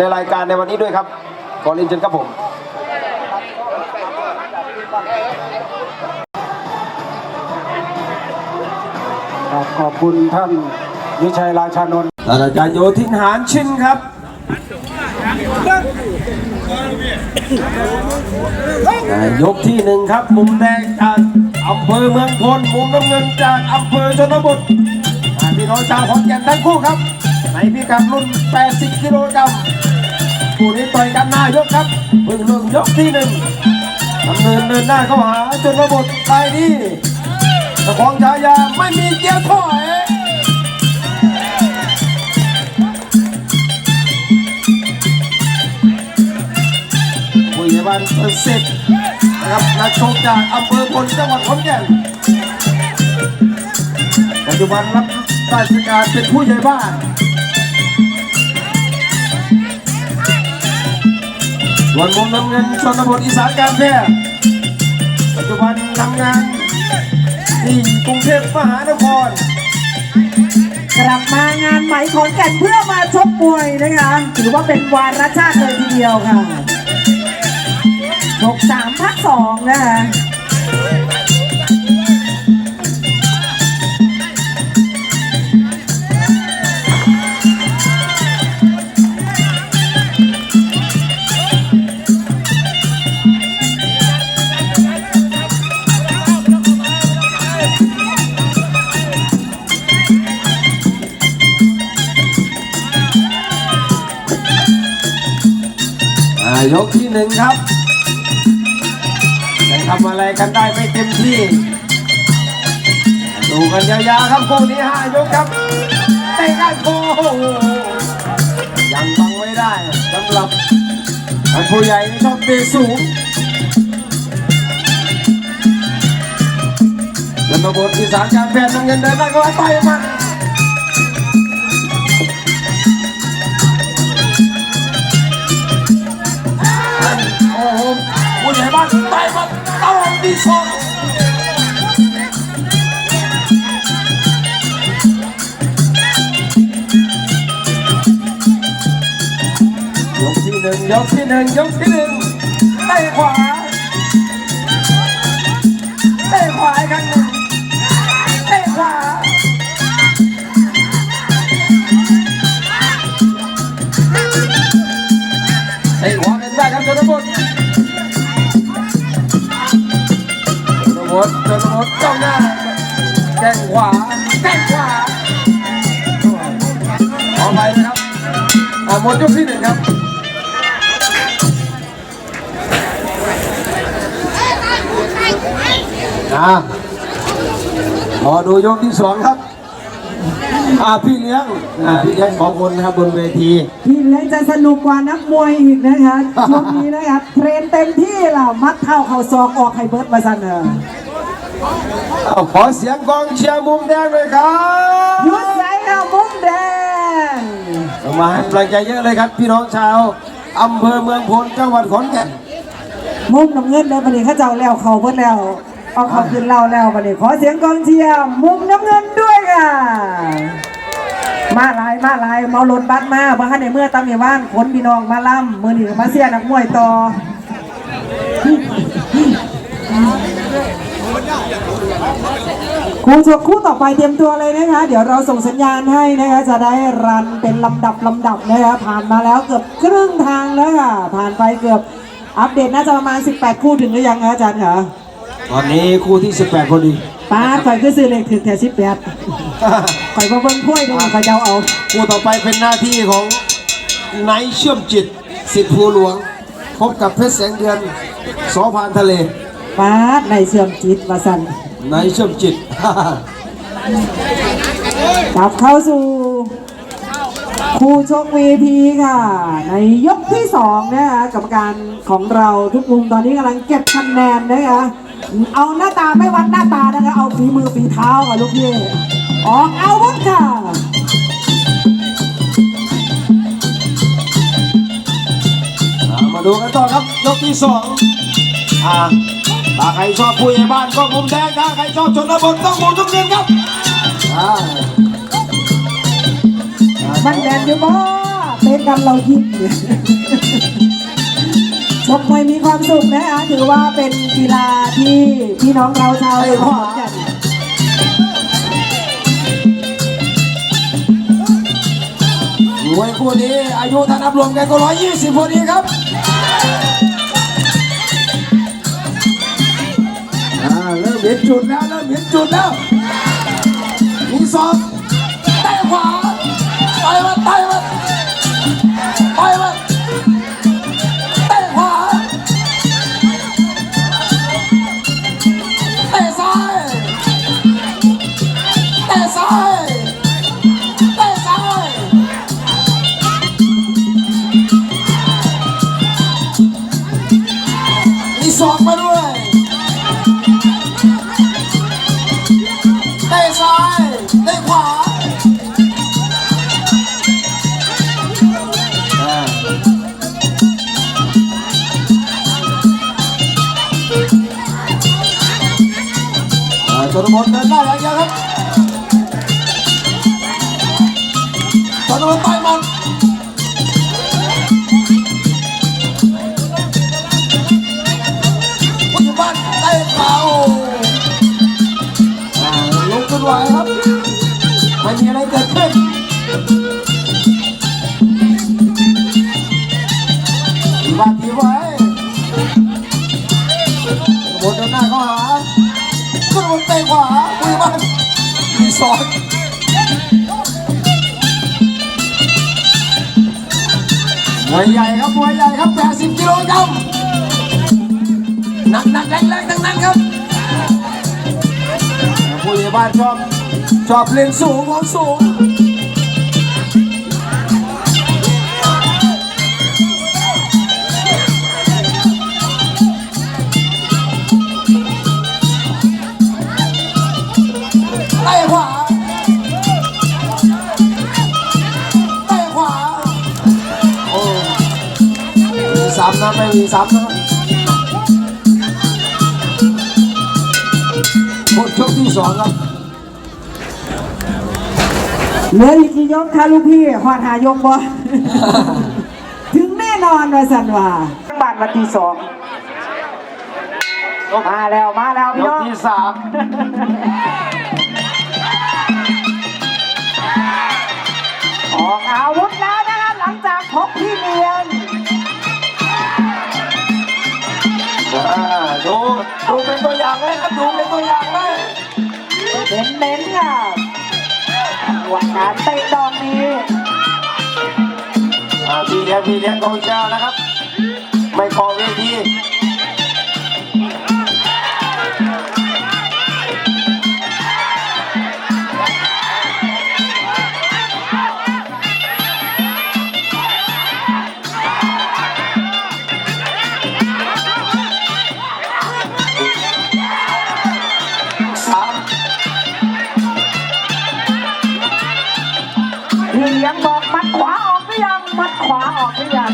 ในรายการในวันนี้ด้วยครับขอเรียนเชิญครับผมครับขอบคุณท่านวิชัยราชานนท์ท่านอาจารย์โยธินหานชินครับยกที่หนึ่งครับ มุมแดงจากอำเภอเมืองพลมุมน้ำเงินจากอำเภอชนบทอ่าพี่น้องชาวขอนแก่นทั้งคู่ครับใน พิกัดรุ่น 80 กิโลกรัมคู่นี้ต่อยกันหน้ายกครับเพิ่งเริ่มยกที่หนึ่งดำเนินเดินหน้าเข้าหาชนระบทรายนี้เจ้าของฉายาไม่มีเกียร์ถอยผู้ใหญ่บ้านเปิดสิทธิ์นะครับนักชกจากอำเภอพลจังหวัดขอนแก่นปัจจุบันรับราชการเป็นผู้ใหญ่บ้าน ส่วนมุมน้ำเงินชนบทอีสานการแพทย์ปัจจุบันทำงานที่กรุงเทพมหานคร กลับมางานใหม่ขอนแก่นเพื่อมาชกมวยนะคะ ถือว่าเป็นวาระชาติเลยทีเดียวค่ะหกสามพักสองนะคะ ยกที่หนึ่งครับยังทำอะไรกันได้ไม่เต็มที่ ดูกันยาวๆครับคู่นี้ห้ายกครับเตะกันโอ้โหยังบังไม่ได้สำหรับท่านผู้ใหญ่ที่ชอบเตะสูงยนบทที่สามการแพทย์นำเงินเดินได้ก็ไปมัน ยกที่หนึ่งยกที่หนึ่งยกที่หนึ่งเตะขวาเตะขวาอีกครั้งหนึ่งเตะขวาเตะขวาเป็นได้ครับชนบทช นบทชนบทจ้องหน้าแข้งขวาแข้งขวาขอไปนะครับอ่าหมดยกที่หนึ่งครับอ่าขอดูยกที่สองครับอ่าพี่เลี้ยงอ่าพี่เลี้ยงสองคนนะครับบนเวที พี่เลี้ยงจะสนุกกว่านักมวยอีกนะคะช่วงนี้นะคะเทรนเต็มที่ล่ะมัดเท้าเข่าศอกออกไฮเบิร์ดมาสันเนอ เอาขอเสียงกองเชียร์มุมแดงเลยครับยุดใส่เอามุมแดงเอามาให้กำลังใจเยอะเลยครับ พี่น้องชาวอำเภอเมืองพลจังหวัดขอนแก่นมุมน้ำเงินเลยประเดี๋ยวเขาเจ้าแล้วเขาเบิดแล้วเอาเขาขึ้นเล่าแล้วประเดี๋ยวขอเสียงกองเชียร์มุมน้ำเงินด้วยค่ะมาหลายมาหลายเมาหลนบัตรมาบ้านในเมื่อตามในบ้านขนพี่น้องมาล่ำมือหนีมาเสียนักมวยต่อ คู่ชกคู่ต่อไปเตรียมตัวเลยนะคะ เดี๋ยวเราส่งสัญญาณให้นะคะ จะได้รันเป็นลำดับลำดับนะคะผ่านมาแล้วเกือบครึ่งทางแล้วค่ะ ผ่านไปเกือบอัปเดตน่าจะประมาณ 18 คู่ถึงหรือยังคะอาจารย์คะตอนนี้คู่ที่ 18 พอดีป้าข่อยก็ซื้อเลขถึงแถวสิบแปดข่อยมาเบิ่งถ้วยเดี๋ยวข่อยจะเอาเอา คู่ต่อไปเป็นหน้าที่ของไนท์เชื่อมจิตสิทธิภูหลวง พบกับเพชรแสงเดือนสอพานทะเล ป้าในเสื่อมจิตวาสันไนท์เชื่อมจิตกลับเข้าสู่คู่ชก VP ค่ะ ในยกที่สองนะคะกรรมการของเราทุกมุมตอนนี้กำลังเก็บคะแนนนะคะเอาหน้าตาไม่วัดหน้าตานะคะเอาฝีมือฝีเท้าค่ะลูกพี่ออกอาวุธค่ะอ่ามาดูกันต่อครับยกที่สองอ่า ถ้าใครชอบผู้ใหญ่บ้านก็มุมแดงถ้าใครชอบชนบทต้องมุมทุกเงินครับอ่ามันแดนอยู่บ่เตะกันเรายิงเนี่ยชกมวยมีความสุขนะคะถือว่าเป็นกีฬาที่พี่น้องเราชาวขอนแก่นมวยคู่นี้อายุถ้านับรวมกันก็120พอดีครับ เห็นจุดแล้วเริ่มเห็นจุดแล้วมีศอกเตะขวาต่อยมันต่อยมันต่ ตะซ้ายเตะขวาอ่าอ่าชนบทเดินหน้าอย่างเดียวครับชนบทต่อยหมัน มีอะไรเกิดขึ้นทีบานทีไว้บนหน้าเข้าหาขึ้นบนเตะขวาปุยบ้านมีสอนมวยใหญ่ครับมวยใหญ่ครับ80กิโลกรัมหนักหนักแรงแรงทั้งนั้นครับผู้ใหญ่บ้านชอบ ชอบเล่นสูงของสูงเตะขวาเตะขวา โอ้มีซ้ำนะไม่มีซ้ำนะหมดยกที่สองครับ เหลืออีกกี่ยกคะลูกพี่หอดหายกบ่ถึงแน่นอนว่าสันว่าบ้านวันที่สองมาแล้วมาแล้วยพี่กน้องที่สามออกอาวุธแล้วนะคะหลังจากพบพี่เมียนอ่าดูดูเป็นตัวอย่างเลยครับดูเป็นตัวอย่างเลยเน้นเน้นๆค่ะ วันการเตะดอกนี้อ่าพี่เลี้ยงพี่เลี้ยงกองเชียร์นะครับ ไม่พอเวที พี่เลี้ยงบอกมัดขวาออกหรือยัง มัดขวาออกหรือยัง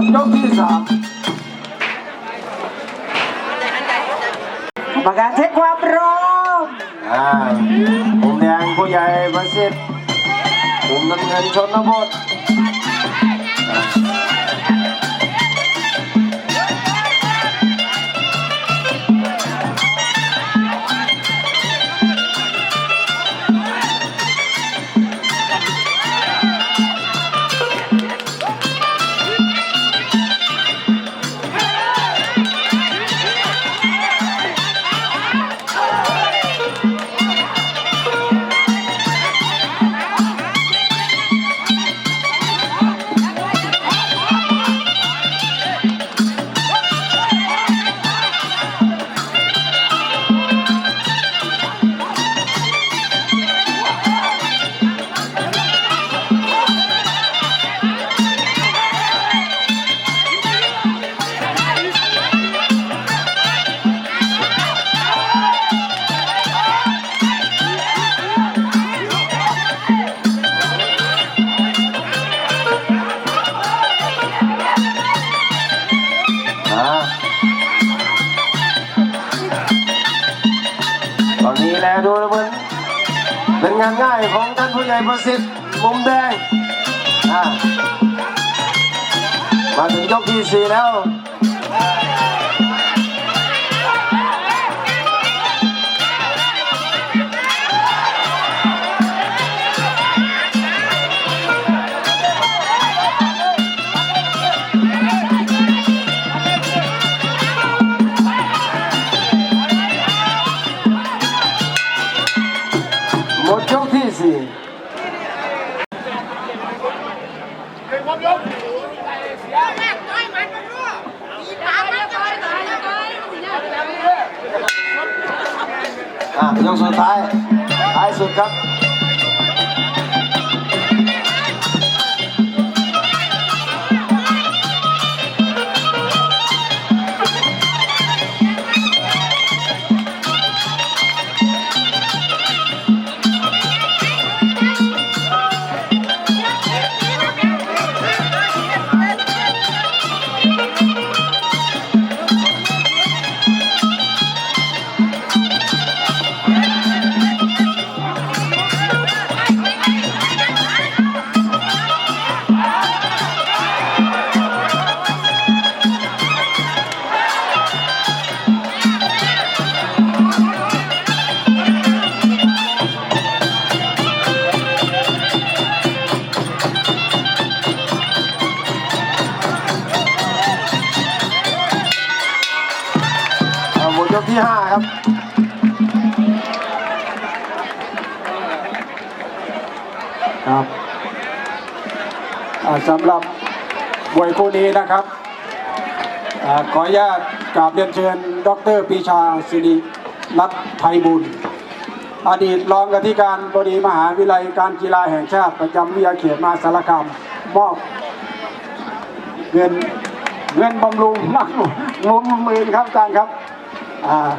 ดยกที่สามกรรมการเช็คความพร้อมอ่าผมแดงผู้ผู้ใหญ่ประสิทธิ์มุมน้ำเงินชนบท เป็นงานง่ายของท่านผู้ใหญ่ประสิทธิ์มุมแดงมาถึงยกที่สี่แล้ว อะยกสุดท้ายท้ายสุดครับ สำหรับมวยคู่นี้นะครับอขออนุญาตกราบเรียนเชิญ ดรปีชาสิริรัตน์ไทยบุญอดีตรองอธิการบดีมหาวิทยาลัยการกีฬาแห่งชาติ ประจำวิทยาเขตมาสารคามมอบเงินเงินบำรุงนักมุมหมื่นครับอาจารย์ครับอ่า